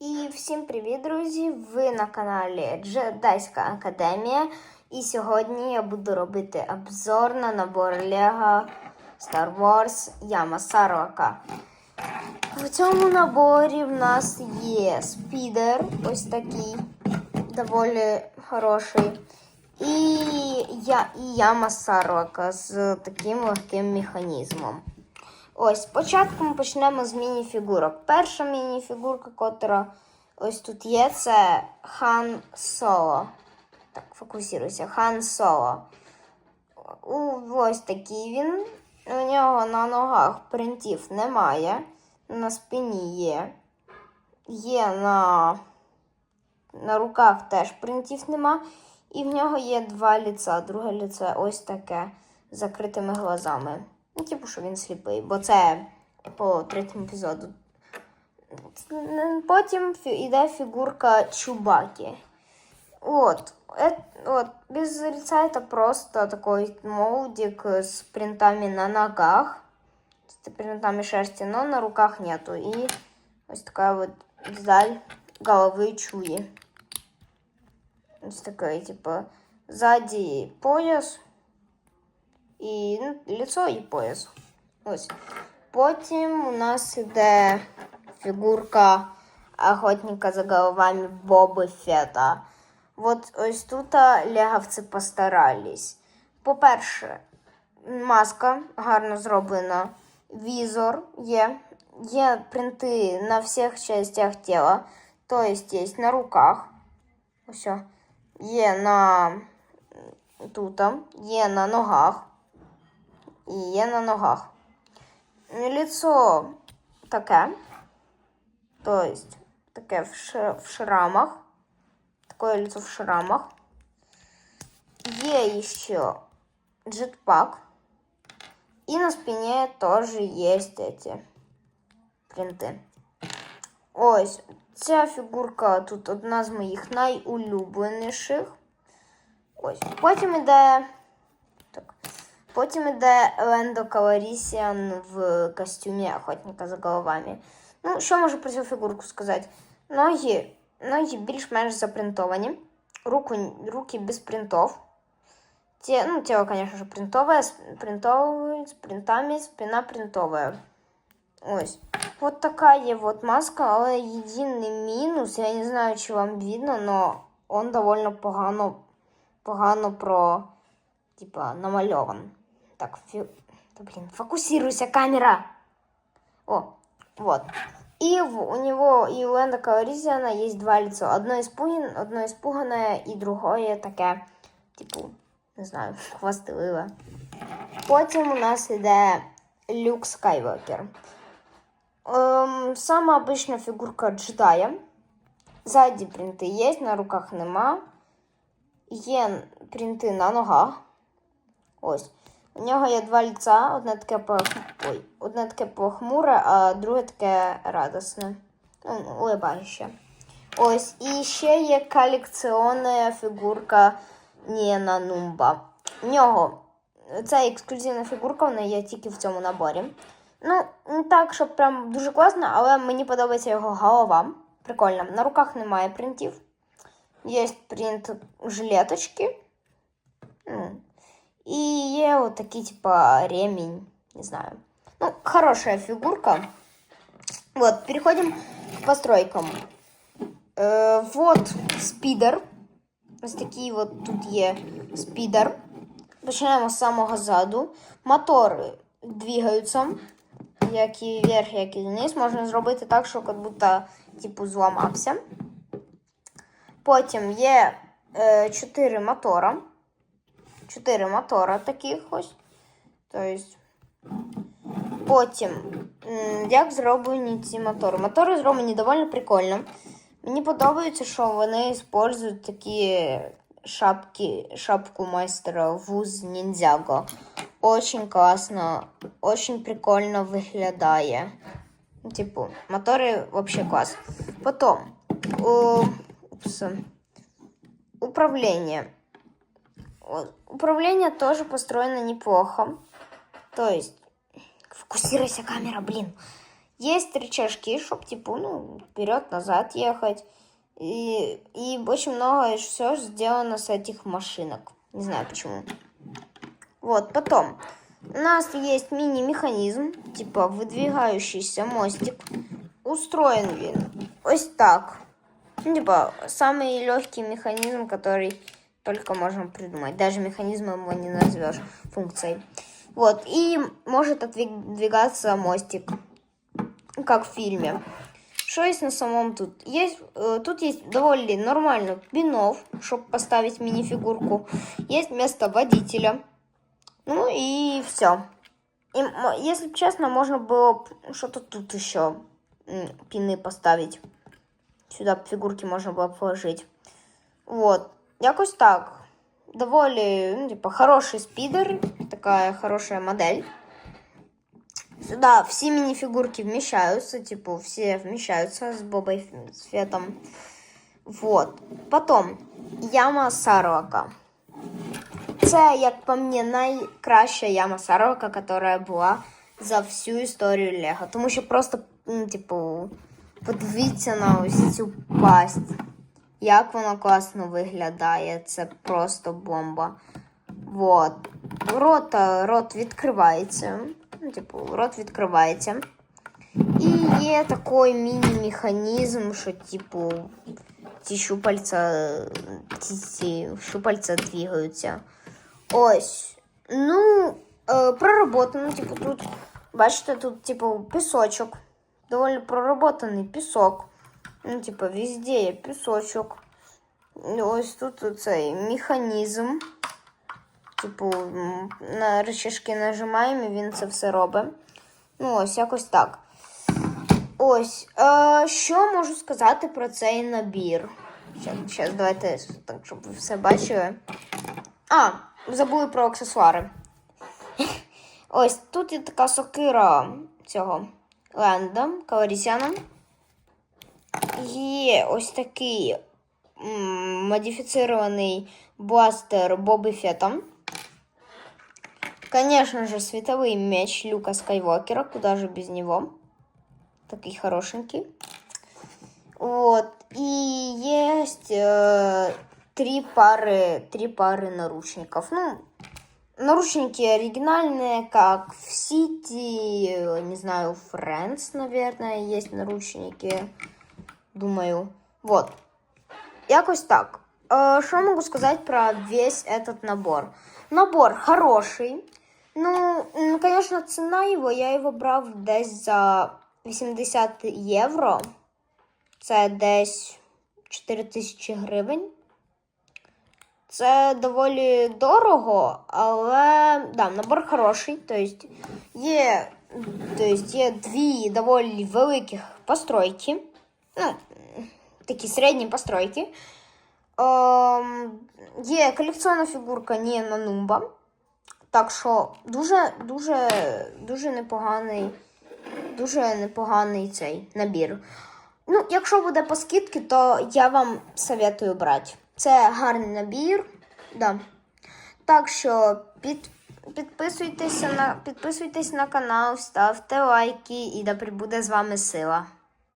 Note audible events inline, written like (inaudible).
І всім привіт, друзі! Ви на каналі Джедайська Академія. І сьогодні я буду робити обзор на набор Lego Star Wars Яма Сарока. В цьому наборі в нас є спідер, ось такий, доволі хороший. І, я, і яма Сарока з таким легким механізмом. Ось, спочатку ми почнемо з мініфігурок. Перша мініфігурка, котра ось тут є, це Хан Соло. Так, фокусируйся. Хан Соло. Ось такий він. У нього на ногах принтів немає. На спині є. Є на, на руках теж принтів нема. І в нього є два ліца. Друге ліце ось таке з закритими глазами. Ну, типу, що він сліпий, бо це по третьому епізоду. Потім фі- йде фігурка Чубаки. От, е- от, без лица это просто такой молдик с принтами на ногах, с принтами шерсти, но на руках нету. И ось такая вот деталь головы Чуи. Ось такая, типа, сзади пояс, і ну, лицо і пояс. Ось. Потім у нас іде фігурка охотника за головами Боби Фета. От ось тут легавці постарались. По-перше, маска гарно зроблена, візор є, є принти на всіх частях тіла, тобто є на руках. Ось. Є на тут, є на ногах. І є на ногах. Лицо таке. Тобто, таке в, шрамах. Такое лицо в шрамах. Є ще джетпак. І на спині теж є ці принти. Ось, ця фігурка тут одна з моїх найулюбленіших. Ось. Потім іде. Так. Потім іде Лендо Каларісіан в костюмі охотника за головами. Ну, що можу про цю фігурку сказати? Ноги, ноги більш-менш запринтовані. Руку, руки без принтов. Те, ну, тело, конечно же, принтовое, принтовое, с принтами, спина принтовая. Ось. Вот такая вот маска, але єдиний мінус, я не знаю, чи вам видно, но он довольно погано, погано про, типа, намальован. Так, фи... да, блин, фокусируйся, камера! О, вот. И у него, и у Энда Калоризиана есть два лица. Одно, испуган, одно испуганное, и другое таке, типу, не знаю, (laughs) хвастливе. Потім у нас іде Люк Скайвокер. Ем, сама обична фігурка джедая. Ззаді принти є, на руках нема. Є принти на ногах. Ось. У нього є два ліца, одне таке по... Ой, одне таке похмуре, а друге таке радісне. Ну. Ось. І ще є колекціонна фігурка Ніена Нумба. У нього це ексклюзивна фігурка, вона є тільки в цьому наборі. Ну, не так, щоб прям дуже класно, але мені подобається його голова. Прикольно. На руках немає принтів. Є принт жилеточки. И вот такие, типа, ремень, не знаю. Ну, хорошая фигурка. Вот, переходим к постройкам. Э, вот спидер. Ось такий от тут є спідер. Починаємо з самого заду. Мотори двигаються. Як і вверх, як і вниз. Можна зробити так, що як будто типу зламався. Потім є е, 4 мотора. 4 мотора таких ось. Тобто, потім, м, як зроблені ці мотори? Мотори зроблені доволі прикольно. Мені подобається, що вони використовують такі шапки, шапку майстера вуз ніндзяго. Очень класно, очень прикольно виглядає. Ну, Типу, мотори вообще клас. Потім, у, упс, управління. Управление тоже построено неплохо. То есть, фокусируйся, камера, блин. Есть рычажки, чтобы, типа, ну, вперед-назад ехать. И, и очень много все сделано с этих машинок. Не знаю почему. Вот, потом. У нас есть мини-механизм, типа выдвигающийся мостик. Устроен він ось так. Ну, типа, самый легкий механизм, который только можно придумать. Даже механизмом его не назовешь функцией. Вот, и может отодвигаться мостик, как в фильме. Что есть на самом тут? Есть, э, тут есть довольно нормально пинов, чтобы поставить мини-фигурку. Есть место водителя. Ну и все. И, если честно, можно было что-то тут еще пины поставить. Сюда фигурки можно было положить. Вот. Якось так. Доволі, ну, типа, хороший спидер. Такая хорошая модель. Сюда все мини-фигурки вмещаются, типа, все вмещаются с Бобой Светом. Вот. Потом, яма Сарока. Це, як по мені, найкраща яма Сарока, яка була за всю історію Лего. Тому що просто, ну, типу, подивіться на ось цю пасть. Як вона класно виглядає. Це просто бомба. Вот. Рот, рот відкривається. Ну, типу, рот відкривається. І є такий міні-механізм, що, типу, ці щупальця, ці, ці щупальця двигаються. Ось. Ну, е, проработано, типу, тут. Бачите, тут, типу, пісочок. Доволі проработаний пісок. Ну, типу, везде є пісочок. Ну, Ось тут цей механізм. Типу, на рычажки нажимаємо, і він це все робить. Ну, ось якось так. Ось. Е, що можу сказати про цей набір? Зараз давайте так, щоб ви все бачили. А, забули про аксесуари. Ось тут є така сокира цього Ленда Каларісяна. Є ось такий модифицированный бластер Боби Фетта. Конечно же, световый меч Люка Скайуокера. Куда же без него? Такой хорошенький. Вот. И есть э, три пары, три пары наручников. Ну, наручники оригинальные, как в Сити, не знаю, Friends, наверное, есть наручники. Думаю. Вот. Якось так. Е, Що можу сказати про весь этот набор? Набор хороший. Ну, м, конечно, ціна його, я його брав десь за 80 євро. Це десь 4 тисячі гривень. Це доволі дорого, але да, набор хороший. Тобто є, тобто є дві доволі великих постройки. Ну, такі середні постройки. Ем, є колекційна фігурка Ніна Нумба. Так що дуже, дуже, дуже непоганий, дуже непоганий цей набір. Ну, якщо буде по скидці, то я вам советую брати. Це гарний набір. Да. Так що під, підписуйтеся на, підписуйтесь на канал, ставте лайки і да прибуде з вами сила.